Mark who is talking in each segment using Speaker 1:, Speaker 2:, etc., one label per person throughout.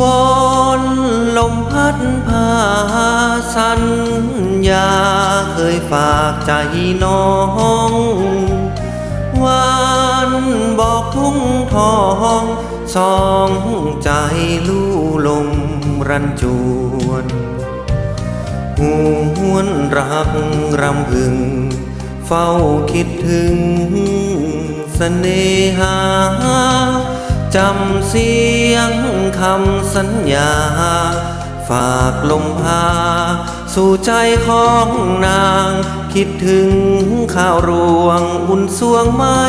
Speaker 1: วนลมพัดพาสัญญาเคยฝากใจน้องวานบอกทุ่งทองสองใจลู่ลมรันจวนหวนรักรำพึง เฝ้าคิดถึงเสน่หา จำเสียงคำสัญญา ฝากลมพา สู่ใจของนาง คิดถึงข้าวรวงอุ่นสวงไม่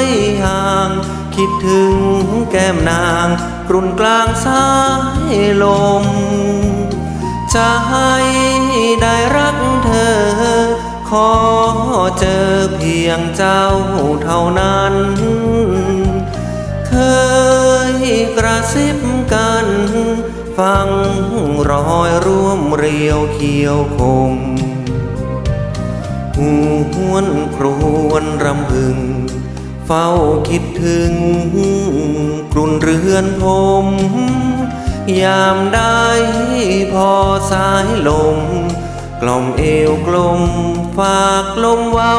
Speaker 1: ห่าง คิดถึงแก้มนางกรุ่นกลางสายลม จะให้ได้รักเธอ ขอเจอเพียงเจ้าเท่านั้น ฟังรอยร่วมเรียวเขียวคมหูหวนครวนรำพึง เฝ้าคิดถึงกรุ่นเรือนผม ยามได้พอสายลม กล่อมเอวกลมฝากลมเว้า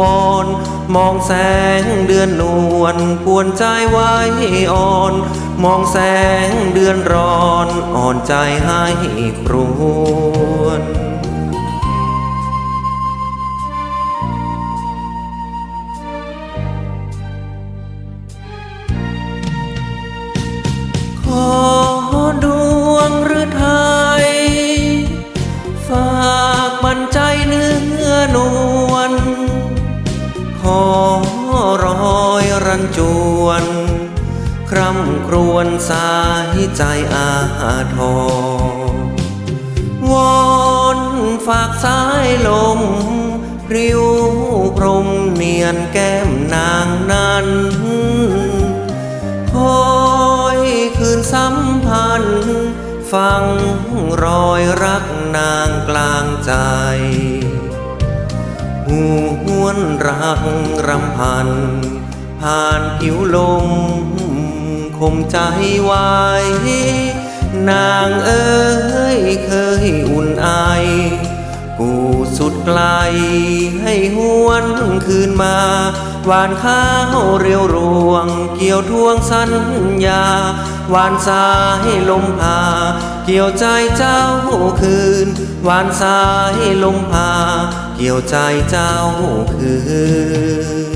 Speaker 1: วอน มองแสงเดือนนวลกวนใจไว้อ่อน มองแสงเดือนร้อน อ่อนใจให้ครวน รอยรันจวน คร่ำครวญสายใจอาทรวอนฝากสายลมริ้วพรมเนียนแก้มนางนั้นคอยคืนสัมพันธ์ ฟังรอยรักนางกลางใจ วนรักรำพัน ผ่านผิวลมคมใจไว้ นางเอ้ยเคยอุ่นไอกูสุดไกลให้หวนคืนมา หวานข้าวเรียวรวง เกี่ยวทวงสัญญา หวานสายลมพา เกี่ยวใจเจ้าคืน หวานสายลมพา เกี่ยวใจเจ้าคือ